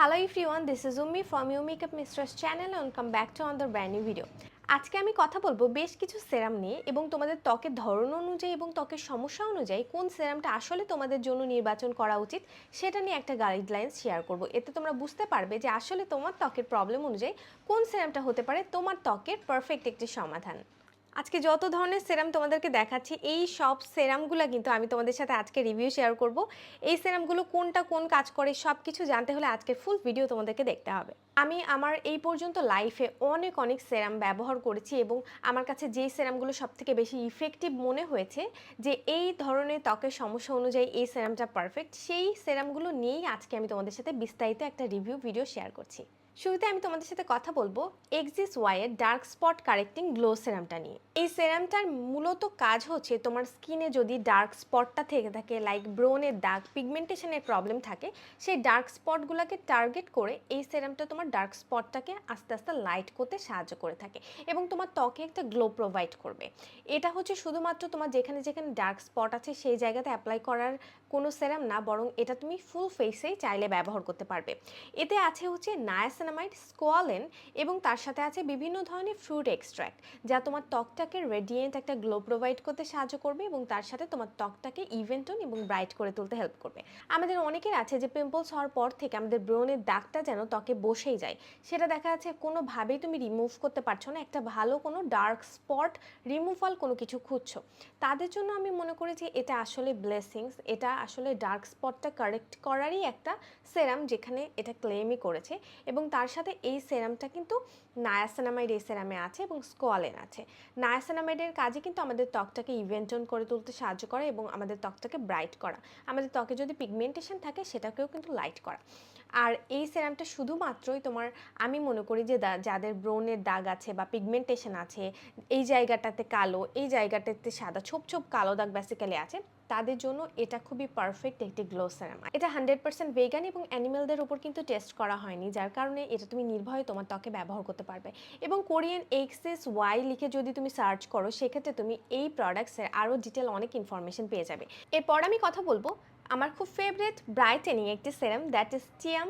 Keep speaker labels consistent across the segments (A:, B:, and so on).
A: Everyone, this is Umi from Your Makeup Mistress channel and come back to another brand new video. আজকে আমি কথা বলব বেশ কিছু সেরাম নিয়ে এবং তোমাদের ত্বকের ধরন অনুযায়ী এবং ত্বকের সমস্যা অনুযায়ী কোন সেরামটা আসলে তোমাদের জন্য নির্বাচন করা উচিত সেটা নিয়ে একটা গাইডলাইন্স শেয়ার করব এতে তোমরা বুঝতে পারবে যে আসলে তোমার ত্বকের প্রবলেম অনুযায়ী কোন সেরামটা হতে পারে তোমার ত্বকের পারফেক্ট একটি সমাধান আজকে যত ধরনের সেরাম তোমাদেরকে দেখাচ্ছি, এই সব সেরামগুলো কিন্তু আমি তোমাদের সাথে আজকে রিভিউ শেয়ার করব। এই সেরামগুলো কোনটা কোন কাজ করে সব কিছু জানতে হলে আজকের ফুল ভিডিও তোমাদেরকে দেখতে হবে। আমি আমার এই পর্যন্ত লাইফে অনেক অনেক সেরাম ব্যবহার করেছি এবং আমার কাছে যেই সেরামগুলো সব থেকে বেশি ইফেক্টিভ মনে হয়েছে যে এই ধরনের ত্বকের সমস্যা অনুযায়ী এই সেরামটা পারফেক্ট সেই সেরামগুলো নিয়েই আজকে আমি তোমাদের সাথে বিস্তারিত একটা রিভিউ ভিডিও শেয়ার করছি। শুরুতে আমি তোমাদের সাথে কথা বলব এক্সিস ওয়াইয়ের ডার্ক স্পট কারেক্টিং গ্লো সেরামটা নিয়ে। এই সেরামটার মূলত কাজ হচ্ছে তোমার স্কিনে যদি ডার্ক স্পটটা থেকে থাকে লাইক ব্রোনের দাগ পিগমেন্টেশনের প্রবলেম থাকে, সেই ডার্ক স্পটগুলোকে টার্গেট করে এই সেরামটা তোমার ডার্ক স্পটটাকে আস্তে আস্তে লাইট করতে সাহায্য করে থাকে এবং তোমার ত্বকে একটা গ্লো প্রোভাইড করবে। এটা হচ্ছে শুধুমাত্র তোমার যেখানে যেখানে ডার্ক স্পট আছে সেই জায়গাতে অ্যাপ্লাই করার কোনো সেরাম না, বরং এটা তুমি ফুল ফেসেই চাইলে ব্যবহার করতে পারবে। এতে আছে হচ্ছে নায়াসিনামাইড স্কোয়ালেন এবং তার সাথে আছে বিভিন্ন ধরনের ফ্রুট এক্সট্র্যাক্ট যা তোমার ত্বকটাকে রেডিয়েন্ট একটা গ্লো প্রোভাইড করতে সাহায্য করবে এবং তার সাথে তোমার ত্বকটাকে ইভেন্টন এবং ব্রাইট করে তুলতে হেল্প করবে। আমাদের অনেকের আছে যে পিম্পলস হওয়ার পর থেকে আমাদের ব্রণের দাগটা যেন ত্বকে বসেই যায়। সেটা দেখা যাচ্ছে কোনোভাবেই তুমি রিমুভ করতে পারছ না, একটা ভালো কোনো ডার্ক স্পট রিমুভাল কোনো কিছু খুঁজছো। তাদের জন্য আমি মনে করি যে এটা আসলে ব্লেসিংস এটা আসলে ডার্ক স্পটটা কারেক্ট করারই একটা সেরাম যেখানে এটা ক্লেমই করেছে এবং তার সাথে এই সেরামটা কিন্তু নায়াসিনামাইড এই সেরামে আছে এবং স্কোয়ালেন আছে। নায়াসিনামাইডের কাজে কিন্তু আমাদের ত্বকটাকে ইভেন্টন করে তুলতে সাহায্য করে এবং আমাদের ত্বকটাকে ব্রাইট করা। আমাদের ত্বকে যদি পিগমেন্টেশন থাকে সেটাকেও কিন্তু লাইট করা। আর এই সেরামটা শুধুমাত্রই তোমার আমি মনে করি যে যাদের ব্রণের দাগ আছে বা পিগমেন্টেশন আছে, এই জায়গাটাতে কালো, এই জায়গাটাতে সাদা, ছোপ ছোপ কালো দাগ বেসিক্যালি আছে তাদের জন্য এটা খুবই পারফেক্ট একটি গ্লো সেরাম এটা হান্ড্রেড পার্সেন্ট ভেগান এবং অ্যানিমেলদের উপর কিন্তু টেস্ট করা হয়নি, যার কারণে এটা তুমি নির্ভয়ে তোমার ত্বকে ব্যবহার করতে পারবে। এবং কোরিয়ান এক্সেস ওয়াই লিখে যদি তুমি সার্চ করো, সেক্ষেত্রে তুমি এই প্রোডাক্টসের আরও ডিটেল অনেক ইনফরমেশন পেয়ে যাবে। এরপর আমি কথা বলব আমার খুব ফেভারিট ব্রাইটেনিং একটি সেরাম দ্যাট ইজ টিয়াম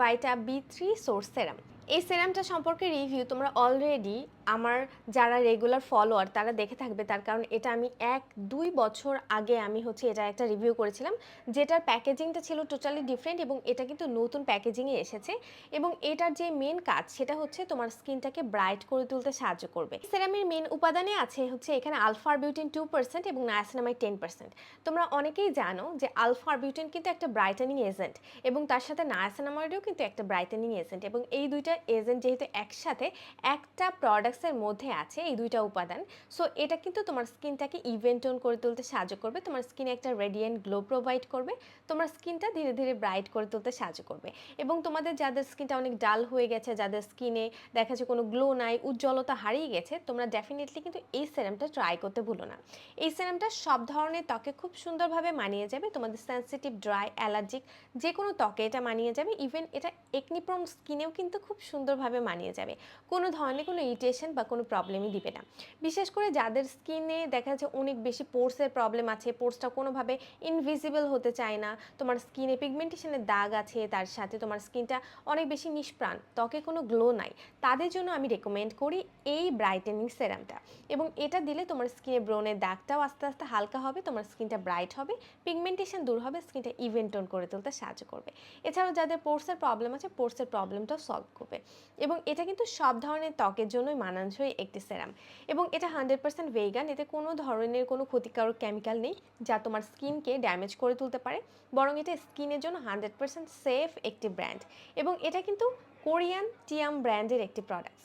A: ভাইটা বি থ্রি সোর্স সেরাম এই সেরামটা সম্পর্কে রিভিউ তোমরা অলরেডি আমার যারা রেগুলার ফলোয়ার তারা দেখে থাকবে তার কারণ এটা আমি এক, দুই বছর আগে আমি হচ্ছে এটা একটা রিভিউ করেছিলাম, যেটার প্যাকেজিংটা ছিল টোটালি ডিফারেন্ট এবং এটা কিন্তু নতুন প্যাকেজিংয়ে এসেছে এবং এটার যে মেন কাজ সেটা হচ্ছে তোমার স্কিনটাকে ব্রাইট করে তুলতে সাহায্য করবে। সেরামের মেন উপাদানে আছে হচ্ছে এখানে আলফার বিউটিন টু পার্সেন্ট এবং নায়াসিনামাইড টেন পার্সেন্ট তোমরা অনেকেই জানো যে আলফার বিউটিন কিন্তু একটা ব্রাইটেনিং এজেন্ট এবং তার সাথে নায়াসিনামাইডও কিন্তু একটা ব্রাইটেনিং এজেন্ট এবং এই দুইটা এজেন্ট যেহেতু একসাথে, একটা প্রোডাক্টসের মধ্যে আছে এই দুইটা উপাদান। সো এটা কিন্তু তোমার স্কিনটাকে ইভেন্টন করে তুলতে সাহায্য করবে, তোমার স্কিনে একটা রেডিয়েন্ট গ্লো প্রোভাইড করবে, তোমার স্কিনটা ধীরে ধীরে ব্রাইট করে তুলতে সাহায্য করবে। এবং তোমাদের যাদের স্কিনটা অনেক ডাল হয়ে গেছে, যাদের স্কিনে দেখা যাচ্ছে কোনো গ্লো নাই, উজ্জ্বলতা হারিয়ে গেছে, তোমরা ডেফিনেটলি কিন্তু এই সেরামটা ট্রাই করতে ভুলো না। এই সেরামটা সব ধরনের ত্বকে খুব সুন্দরভাবে মানিয়ে যাবে, তোমাদের সেন্সিটিভ ড্রাই অ্যালার্জিক যে কোনো ত্বকে এটা মানিয়ে যাবে ইভেন এটা একনিপ্রম স্কিনেও কিন্তু খুব সুন্দরভাবে মানিয়ে যাবে। কোনো ধরনের কোনো ইরিটেশন বা কোনো প্রবলেমই দিবে না। বিশেষ করে যাদের স্কিনে দেখা যাচ্ছে অনেক বেশি পোর্সের প্রবলেম আছে পোর্সটা কোনোভাবে ইনভিজিবল হতে চায় না, তোমার স্কিনে পিগমেন্টেশনের দাগ আছে, তার সাথে তোমার স্কিনটা অনেক বেশি নিষ্প্রাণ, ত্বকে কোনো গ্লো নাই, তাদের জন্য আমি রেকমেন্ড করি এই ব্রাইটেনিং সেরামটা এবং এটা দিলে তোমার স্কিনে ব্রনের দাগটাও আস্তে আস্তে হালকা হবে, তোমার স্কিনটা ব্রাইট হবে পিগমেন্টেশন দূর হবে স্কিনটা ইভেন্টন করে তুলতে সাহায্য করবে। এছাড়াও যাদের পোর্সের প্রবলেম আছে পোর্সের প্রবলেমটাও সলভ করবে। এবং এটা কিন্তু সব ধরনের ত্বকের জন্যই মানানসই একটি সেরাম। এবং এটা হান্ড্রেড পার্সেন্ট ভেগান, এতে কোনো ধরনের কোনো ক্ষতিকারক কেমিক্যাল নেই যা তোমার স্কিনকে ড্যামেজ করে তুলতে পারে, বরং এটা স্কিনের জন্য হান্ড্রেড পার্সেন্ট সেফ একটি ব্র্যান্ড। এবং এটা কিন্তু কোরিয়ান টিয়াম ব্র্যান্ডের একটি প্রোডাক্টস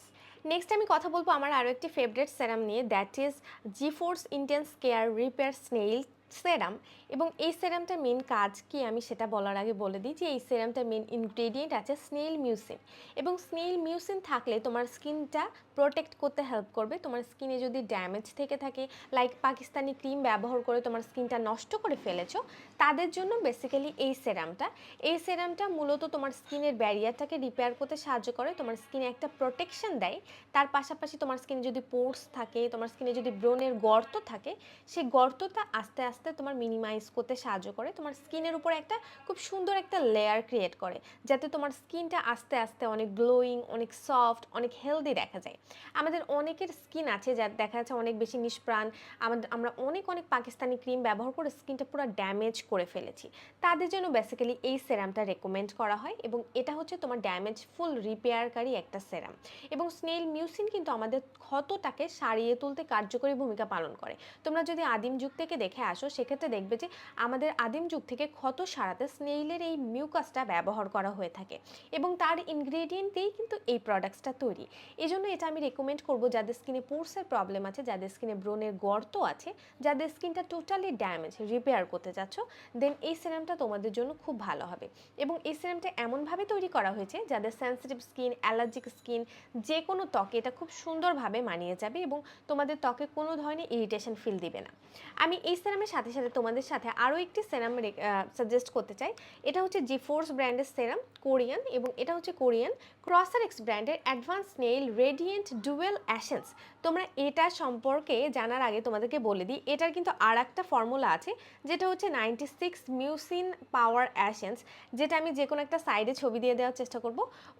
A: নেক্সট আমি কথা বলব আমার আরও একটি ফেভারিট সেরাম নিয়ে that is G force intense care repair snail serum এবং এই সেরামটার মেন কাজ কি আমি সেটা বলার আগে বলে দিই যে এই সেরামটার মেন ইনগ্রেডিয়েন্ট আছে স্নেল মিউসিন এবং স্নেল মিউসিন থাকলে তোমার স্কিনটা প্রোটেক্ট করতে হেল্প করবে। তোমার স্কিনে যদি ড্যামেজ থেকে থাকে লাইক পাকিস্তানি ক্রিম ব্যবহার করে তোমার স্কিনটা নষ্ট করে ফেলেছো, তাদের জন্য বেসিক্যালি এই সেরামটা। এই সেরামটা মূলত তোমার স্কিনের ব্যারিয়ারটাকে রিপেয়ার করতে সাহায্য করে, তোমার স্কিনে একটা প্রোটেকশন দেয়। তার পাশাপাশি তোমার স্কিনে যদি পোর্স থাকে, তোমার স্কিনে যদি ব্রণের গর্ত থাকে, সেই গর্তটা আস্তে আস্তে আস্তে তোমার মিনিমাইজ করতে সাহায্য করে, তোমার স্কিনের উপর একটা খুব সুন্দর একটা লেয়ার ক্রিয়েট করে, যাতে তোমার স্কিনটা আস্তে আস্তে অনেক গ্লোয়িং অনেক সফট অনেক হেলদি দেখা যায়। আমাদের অনেকের স্কিন আছে যার দেখা যাচ্ছে অনেক বেশি নিষ্প্রাণ আমাদের আমরা অনেক অনেক পাকিস্তানি ক্রিম ব্যবহার করে স্কিনটা পুরো ড্যামেজ করে ফেলেছি। তাদের জন্য বেসিক্যালি এই সেরামটা রেকমেন্ড করা হয় এবং এটা হচ্ছে তোমার ড্যামেজ ফুল রিপেয়ারকারী একটা সেরাম এবং স্নেল মিউসিন কিন্তু আমাদের ক্ষতটাকে সারিয়ে তুলতে কার্যকরী ভূমিকা পালন করে। তোমরা যদি আদিম যুগ থেকে দেখে আসো সেক্ষেত্রে দেখবে যে আমাদের আদিম যুগ থেকে ক্ষত সারাতে স্নেইলের এই মিউকাসটা ব্যবহার করা হয়ে থাকে এবং তার ইনগ্রেডিয়েন্টেই কিন্তু এই প্রোডাক্টসটা তৈরি। এই জন্য এটা আমি রেকমেন্ড করব যাদের স্কিনে পোর্সের প্রবলেম আছে, যাদের স্কিনে ব্রণের গর্ত আছে, যাদের স্কিনটা টোটালি ড্যামেজ রিপেয়ার করতে যাচ্ছ দেন এই সিরামটা তোমাদের জন্য খুব ভালো হবে। এবং এই সিরামটা এমনভাবে তৈরি করা হয়েছে যাদের সেন্সিটিভ স্কিন অ্যালার্জিক স্কিন যে কোনো ত্বকে এটা খুব সুন্দরভাবে মানিয়ে যাবে এবং তোমাদের ত্বকে কোনো ধরনের ইরিটেশন ফিল দিবে না। আমি এই সেরামের সাথে সাথে তোমাদের সাথে আরও একটি সেরাম সাজেস্ট করতে চাই। এটা হচ্ছে জি ফোর্স ব্র্যান্ডের সেরাম কোরিয়ান এবং এটা হচ্ছে কোরিয়ান ক্রসার এক্স ব্র্যান্ডের advance snail radiant dual essence তোমরা এটা সম্পর্কে জানার আগে তোমাদেরকে বলে দিই, এটার কিন্তু আর একটা ফর্মুলা আছে, যেটা হচ্ছে ninety six mucin power essence যেটা আমি যে কোনো একটা সাইডে ছবি দিয়ে দেওয়ার চেষ্টা করব।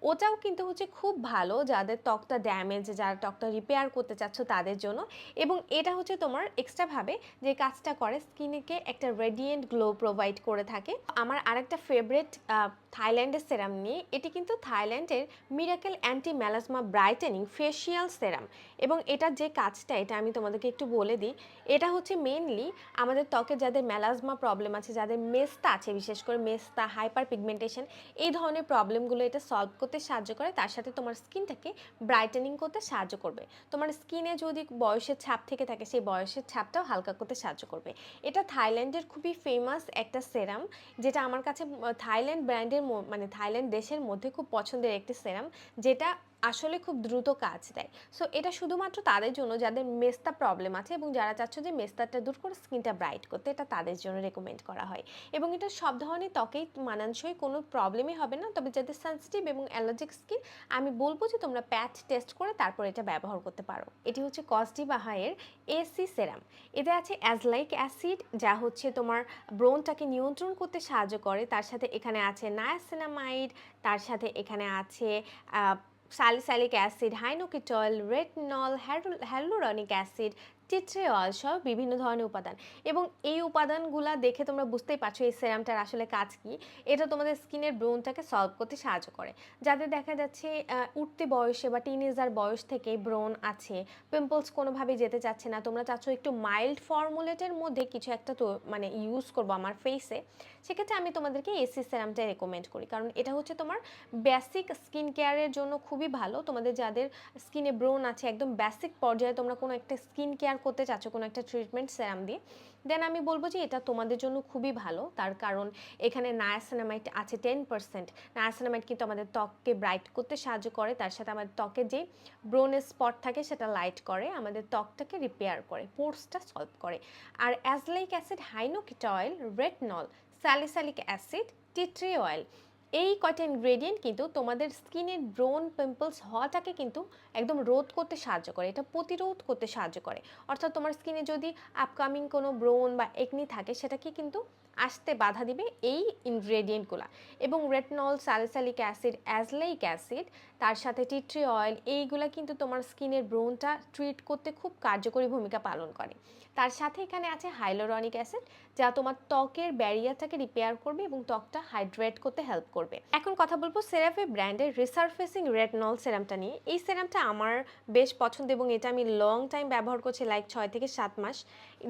A: ওটাও কিন্তু হচ্ছে খুব ভালো যাদের ত্বকটা ড্যামেজ যারা ত্বকটা রিপেয়ার করতে চাচ্ছ তাদের জন্য। এবং এটা হচ্ছে তোমার এক্সট্রাভাবে যে কাজটা করে স্কিনকে একটা রেডিয়েন্ট গ্লো প্রোভাইড করে থাকে। আমার আরেকটা ফেভারিট থাইল্যান্ডের সেরাম নিয়ে, এটি কিন্তু থাইল্যান্ডের miracle anti melasma brightening facial serum এবং এটার যে কাজটা, এটা আমি তোমাদেরকে একটু বলে দিই, এটা হচ্ছে মেনলি আমাদের ত্বকে যাদের ম্যালাজমা প্রবলেম আছে, যাদের মেস্তা আছে, বিশেষ করে মেস্তা হাইপার পিগমেন্টেশন এই ধরনের প্রবলেমগুলো এটা সলভ করতে সাহায্য করে, তার সাথে তোমার স্কিনটাকে ব্রাইটেনিং করতে সাহায্য করবে। তোমার স্কিনে যদি বয়সের ছাপ থেকে থাকে, সেই বয়সের ছাপটাও হালকা করতে সাহায্য করবে। এটা থাইল্যান্ডের খুবই ফেমাস একটা সেরাম যেটা আমার কাছে থাইল্যান্ড ব্র্যান্ডের মানে থাইল্যান্ড দেশের মধ্যে খুব পছন্দের একটি সেরাম যেটা আসলে খুব দ্রুত কাজ দেয়। সো এটা শুধুমাত্র তাদের জন্য, যাদের মেস্তা প্রবলেম আছে এবং যারা চাচ্ছ যে মেস্তাটা দূর করে স্কিনটা ব্রাইট করতে, এটা তাদের জন্য রেকমেন্ড করা হয়। এবং এটা সব ধরনের ত্বকেই মানানসই, কোনো প্রবলেমই হবে না। তবে যাদের সেন্সিটিভ এবং অ্যালার্জিক স্কিন আমি বলব যে তোমরা প্যাচ টেস্ট করে তারপর এটা ব্যবহার করতে পারো। এটি হচ্ছে কস্টি বাহায়ের এসি সেরাম এতে আছে অ্যাজলাইক অ্যাসিড যা হচ্ছে তোমার ব্রোনটাকে নিয়ন্ত্রণ করতে সাহায্য করে। তার সাথে এখানে আছে নায়াসিনামাইড তার সাথে এখানে আছে salicylic acid hinokitiol retinol hyaluronic acid tea tree oil সহ বিভিন্ন ধরনের উপাদান। এবং এই উপাদানগুলো দেখে তোমরা বুঝতেই পারছ এই সেরামটার আসলে কাজ কি। এটা তোমাদের স্কিনের ব্রোনটাকে সলভ করতে সাহায্য করে। যাদের দেখা যাচ্ছে উঠতে বয়সে বা টিনেজার বয়স থেকে ব্রোন আছে, পিম্পলস কোনোভাবে যেতে চাচ্ছে না। তোমরা চাচ্ছ একটু মাইল্ড ফর্মুলেটের মধ্যে কিছু একটা তো মানে ইউজ করব আমার ফেসে। সেক্ষেত্রে আমি তোমাদেরকে এসি সেরামটা রেকমেন্ড করি। কারণ এটা হচ্ছে তোমার বেসিক স্কিন কেয়ারের জন্য খুবই ভালো। তোমাদের যাদের স্কিনে ব্রোন আছে, একদম বেসিক পর্যায়ে তোমরা কোনো একটা স্কিন কেয়ার করতে চাচ্ছ কোনো একটা ট্রিটমেন্ট সেরাম দিয়ে দেন আমি বলব যে এটা তোমাদের জন্য খুবই ভালো। তার কারণ এখানে নায়াসিনামাইট আছে টেন পার্সেন্ট নায়াসিনামাইট কিন্তু আমাদের ত্বককে ব্রাইট করতে সাহায্য করে, তার সাথে আমাদের ত্বকে যে ব্রোনের স্পট থাকে সেটা লাইট করে, আমাদের ত্বকটাকে রিপেয়ার করে পোর্সটা সলভ করে। আর azelaic acid hinokitiol oil retinol salicylic acid tea tree oil এই কয়টা ইনগ্রেডিয়েন্ট কিন্তু তোমাদের স্কিনের ব্রোন পিম্পলস হওয়াটাকে কিন্তু একদম রোধ করতে সাহায্য করে, এটা প্রতিরোধ করতে সাহায্য করে। অর্থাৎ তোমার স্কিনে যদি আপকামিং কোনো ব্রোন বা একনি থাকে, সেটাকে কিন্তু আসতে বাধা দিবে এই ইনগ্রেডিয়েন্টগুলো। এবং retinol salicylic acid azelaic acid, তার সাথে টিট্রি অয়েল, এইগুলা কিন্তু তোমার স্কিনের ব্রোনটা ট্রিট করতে খুব কার্যকরী ভূমিকা পালন করে। তার সাথে এখানে আছে হাইলোরনিক অ্যাসিড, যা তোমার ত্বকের ব্যারিয়ারটাকে রিপেয়ার করবে এবং ত্বকটা হাইড্রেট করতে হেল্প করবে। এখন কথা বলব সেরাফে ব্র্যান্ডের রিসার্ফেসিং রেটনল সেরামটা নিয়ে। এই সেরামটা আমার বেশ পছন্দ এবং এটা আমি লং টাইম ব্যবহার করছি লাইক ছয় থেকে সাত মাস।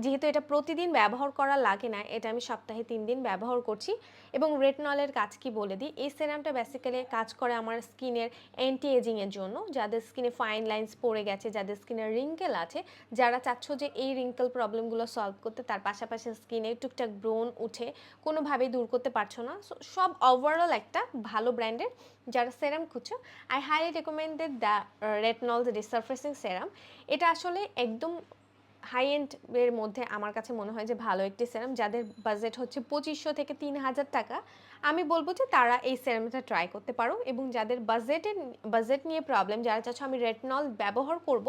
A: যেহেতু এটা প্রতিদিন ব্যবহার করা লাগে না, এটা আমি সপ্তাহে তিন দিন ব্যবহার করছি এবং রেটনলের কাজ কি বলে দিই? এই সেরামটা বেসিক্যালি কাজ করে আমার স্কিনের অ্যান্টি এজিংয়ের জন্য। যাদের স্কিনে ফাইন লাইন্স পড়ে গেছে, যাদের স্কিনের রিঙ্কেল আছে, যারা চাচ্ছ যে এই রিঙ্কেল প্রবলেমগুলো সলভ করতে, তার পাশাপাশি স্কিনে টুকটাক ব্রোন উঠে, কোনোভাবেই দূর করতে পারছ না। সো সব ওভারঅল একটা ভালো ব্র্যান্ডের যারা সেরাম খুঁজছো। I highly recommended the retinol resurfacing serum এটা আসলে একদম হাই এন্ডের মধ্যে আমার কাছে মনে হয় যে ভালো একটি সেরাম যাদের বাজেট হচ্ছে পঁচিশশো থেকে তিন হাজার টাকা। আমি বলব যে তারা এই সেরামটা ট্রাই করতে পারো এবং যাদের বাজেটের বাজেট নিয়ে প্রবলেম যারা চাচ্ছ আমি রেটনল ব্যবহার করব,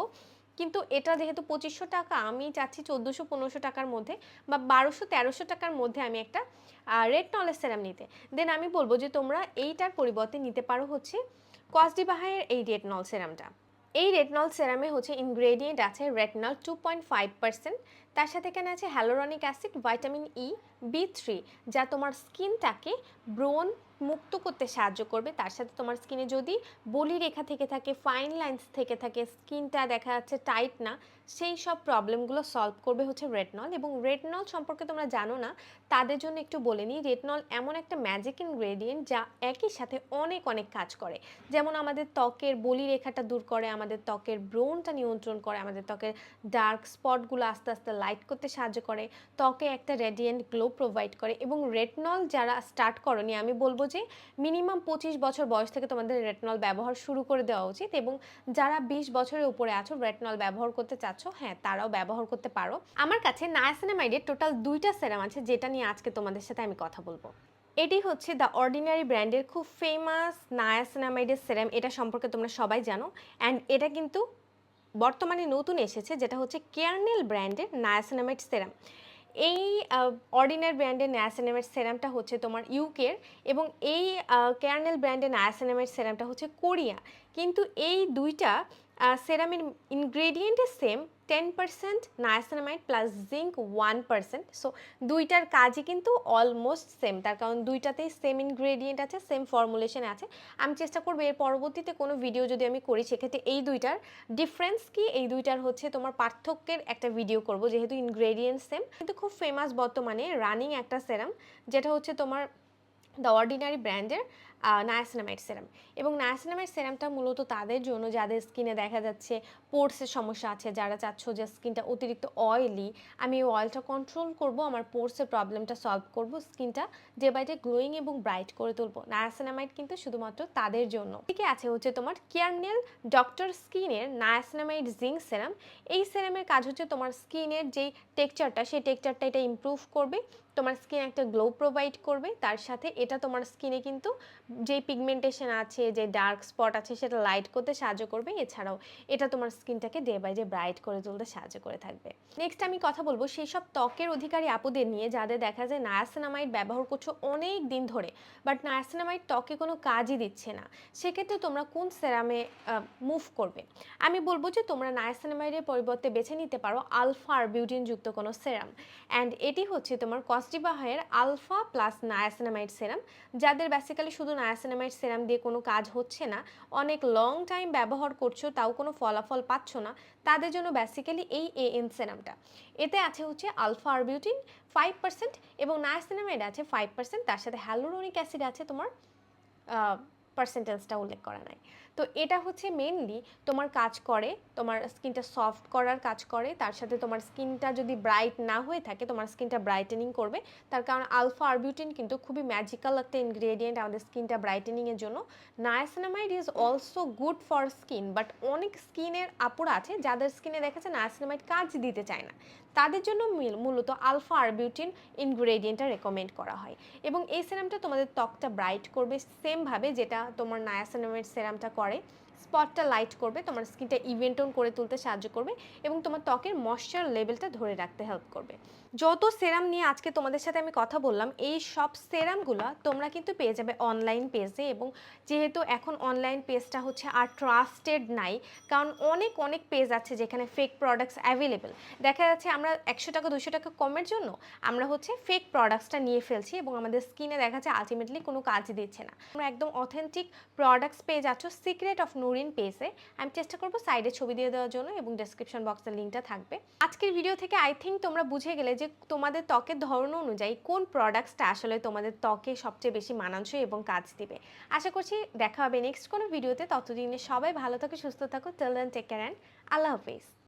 A: কিন্তু এটা যেহেতু পঁচিশশো টাকা, আমি চাচ্ছি চোদ্দোশো পনেরোশো টাকার মধ্যে বা বারোশো তেরোশো টাকার মধ্যে আমি একটা রেড নলেজ সেরাম নিতে। দেন আমি বলব যে তোমরা এইটার পরিবর্তে নিতে পারো হচ্ছে কসডিবাহায়ের এই রেটনল সেরামটা এই রেটনল সেরামে হচ্ছে ইনগ্রেডিয়েন্ট আছে retinol two point five percent তার সাথে এখানে আছে hyaluronic acid vitamin E B three যা তোমার স্কিনটাকে ব্রোন মুক্ত করতে সাহায্য করবে। তার সাথে তোমার স্কিনে যদি বলি রেখা থেকে থাকে ফাইন লাইন্স থেকে থাকে স্কিনটা দেখা যাচ্ছে টাইট না, সেই সব প্রবলেমগুলো সলভ করবে হচ্ছে রেটনল এবং রেটনল সম্পর্কে তোমরা জানো না, তাদের জন্য একটু বলে নিই রেটনল এমন একটা ম্যাজিক ইনগ্রেডিয়েন্ট যা একই সাথে অনেক অনেক কাজ করে। যেমন আমাদের ত্বকের বলি রেখাটা দূর করে, আমাদের ত্বকের ব্রোনটা নিয়ন্ত্রণ করে, আমাদের ত্বকের ডার্ক স্পটগুলো আস্তে আস্তে লাইট করতে সাহায্য করে, ত্বকে একটা রেডিয়েন্ট গ্লো প্রোভাইড করে এবং রেটনল যারা স্টার্ট করনি, আমি বলব যে মিনিমাম পঁচিশ বছর বয়স থেকে তোমাদের রেটনল ব্যবহার শুরু করে দেওয়া উচিত এবং যারা বিশ বছরের উপরে আছো রেটনল ব্যবহার করতে চাচ্ছ হ্যাঁ তারাও ব্যবহার করতে পারো। আমার কাছে নায়াসিনামাইডের টোটাল দুইটা সেরাম আছে যেটা নিয়ে আজকে তোমাদের সাথে আমি কথা বলব। এটি হচ্ছে দ্য অর্ডিনারি ব্র্যান্ডের খুব ফেমাস নায়াসিনামাইডের সেরাম এটা সম্পর্কে তোমরা সবাই জানো। অ্যান্ড এটা কিন্তু বর্তমানে নতুন এসেছে, যেটা হচ্ছে কেয়ারনেল ব্র্যান্ডের নায়াসিনামাইড সেরাম এই অর্ডিনার ব্র্যান্ডের নায়াসেনামের সেরামটা হচ্ছে তোমার ইউকের এবং এই ক্যারনেল ব্র্যান্ডের নায়াসেনামের সেরামটা হচ্ছে কোরিয়া কিন্তু এই দুইটা সেরামের ইনগ্রেডিয়েন্টের same ten percent niacinamide plus zinc one percent so দুইটার কাজই কিন্তু অলমোস্ট সেম তার কারণ দুইটাতেই সেম ইনগ্রেডিয়েন্ট আছে সেম ফর্মুলেশন আছে। আমি চেষ্টা করব এর পরবর্তীতে কোনো ভিডিও যদি আমি করি, সেক্ষেত্রে এই দুইটার ডিফারেন্স কি? এই দুইটার হচ্ছে তোমার পার্থক্যের একটা ভিডিও করব, যেহেতু ইনগ্রেডিয়েন্ট সেম কিন্তু খুব ফেমাস বর্তমানে রানিং একটা সেরাম যেটা হচ্ছে তোমার দ্য অর্ডিনারি ব্র্যান্ডের নায়াসিনামাইড সেরাম এবং নায়াসিনামাইড সেরামটা মূলত তাদের জন্য যাদের স্কিনে দেখা যাচ্ছে পোর্সের সমস্যা আছে, যারা চাচ্ছ যে স্কিনটা অতিরিক্ত অয়েলি আমি এই অয়েলটা কন্ট্রোল করব, আমার পোর্সের প্রবলেমটা সলভ করব স্কিনটা ডে বাই ডে গ্লোয়িং এবং ব্রাইট করে তুলবো। নায়াসিনামাইড কিন্তু শুধুমাত্র তাদের জন্য। ঠিক আছে হচ্ছে তোমার কেয়ারনেল ডক্টর স্কিনের নায়াসিনামাইড জিঙ্ক সেরাম এই সেরামের কাজ হচ্ছে তোমার স্কিনের যেই টেক্সচারটা সেই টেক্সচারটা এটা ইমপ্রুভ করবে, তোমার স্কিন একটা গ্লো প্রোভাইড করবে, তার সাথে এটা তোমার স্কিনে কিন্তু যে পিগমেন্টেশন আছে, যে ডার্ক স্পট আছে সেটা লাইট করতে সাহায্য করবে। এছাড়াও এটা তোমার স্কিনটাকে ডে বাই ডে ব্রাইট করে তুলতে সাহায্য করে থাকবে। নেক্সট আমি কথা বলব সেই সব ত্বকের অধিকারী আপুদের নিয়ে যাদের দেখা যায় নায়াসিনামাইড ব্যবহার করছ অনেক দিন ধরে বাট নায়াসিনামাইড ত্বকে কোনো কাজই দিচ্ছে না। সেক্ষেত্রে তোমরা কোন সেরামে মুভ করবে? আমি বলব যে তোমরা নায়াসিনামাইডের পরিবর্তে বেছে নিতে পারো আলফা আর বিউটিনযুক্ত কোনো সেরাম অ্যান্ড এটি হচ্ছে তোমার কস্টিবাহায়ের আলফা প্লাস নায়াসিনামাইড সেরাম যাদের বেসিক্যালি শুধু নায়াসিনামাইড সেরাম দিয়ে কোনো কাজ হচ্ছে না। অনেক লং টাইম ব্যবহার করছ, তাও কোনো ফলাফল পাচ্ছ না। তাদের জন্য বেসিক্যালি এই এ এন সেরামটা। এতে আছে হচ্ছে আলফা আরবিউটিন ফাইভ পার্সেন্ট এবং নায়াসিনামাইড আছে ফাইভ পার্সেন্ট তার সাথে হ্যালোরনিক অ্যাসিড আছে তোমার পার্সেন্টেজটা উল্লেখ করা নাই। তো এটা হচ্ছে মেনলি তোমার কাজ করে, তোমার স্কিনটা সফট করার কাজ করে, তার সাথে তোমার স্কিনটা যদি ব্রাইট না হয়ে থাকে, তোমার স্কিনটা ব্রাইটেনিং করবে। তার কারণ আলফা আরবিউটিন কিন্তু খুবই ম্যাজিক্যাল একটা ইনগ্রেডিয়েন্ট আমাদের স্কিনটা ব্রাইটেনিংয়ের জন্য। Niacinamide is also good for skin but অনেক স্কিনের আপুরা আছে, যাদের স্কিনে দেখা যায় নায়াসিনামাইড কাজ দিতে চায় না। তাদের জন্য মূলত আলফা আরবিউটিন ইনগ্রেডিয়েন্টটা রেকমেন্ড করা হয়। এবং এই সেরামটা তোমাদের ত্বকটা ব্রাইট করবে সেমভাবে যেটা তোমার নায়াসিনামাইড সেরামটা করে। স্পটটা লাইট করবে, তোমার স্কিনটা ইভেন্টন করে তুলতে সাহায্য করবে এবং তোমার ত্বকের ময়শ্চার লেভেলটা ধরে রাখতে হেল্প করবে। যত সেরাম নিয়ে আজকে তোমাদের সাথে আমি কথা বললাম, এই সব সেরামগুলো তোমরা কিন্তু পেয়ে যাবে অনলাইন পেজে এবং যেহেতু এখন অনলাইন পেজটা হচ্ছে আর ট্রাস্টেড নাই, কারণ অনেক অনেক পেজ আছে যেখানে ফেক প্রোডাক্টস অ্যাভেলেবেল দেখা যাচ্ছে আমরা একশো টাকা দুশো টাকা কমের জন্য আমরা হচ্ছে ফেক প্রোডাক্টসটা নিয়ে ফেলছি এবং আমাদের স্কিনে দেখা যাচ্ছে আলটিমেটলি কোনো কাজ দিচ্ছে না। আমরা একদম অথেন্টিক প্রোডাক্টস পেয়ে যাচ্ছ সিক্রেট অফ নুরিন পেজে আমি চেষ্টা করব সাইডে ছবি দিয়ে দেওয়ার জন্য এবং ডেসক্রিপশন বক্সের লিঙ্কটা থাকবে। আজকের ভিডিও থেকে আই থিঙ্ক তোমরা বুঝে গেলে যে তোমাদের ত্বকের ধরন অনুযায়ী কোন প্রোডাক্টসটা আসলে তোমাদের ত্বকে সবচেয়ে বেশি মানানসই এবং কাজ দিবে। আশা করছি দেখা হবে নেক্সট কোনো ভিডিওতে ততদিনে সবাই ভালো থাকো, সুস্থ থাকো tell take care and Allah Hafiz.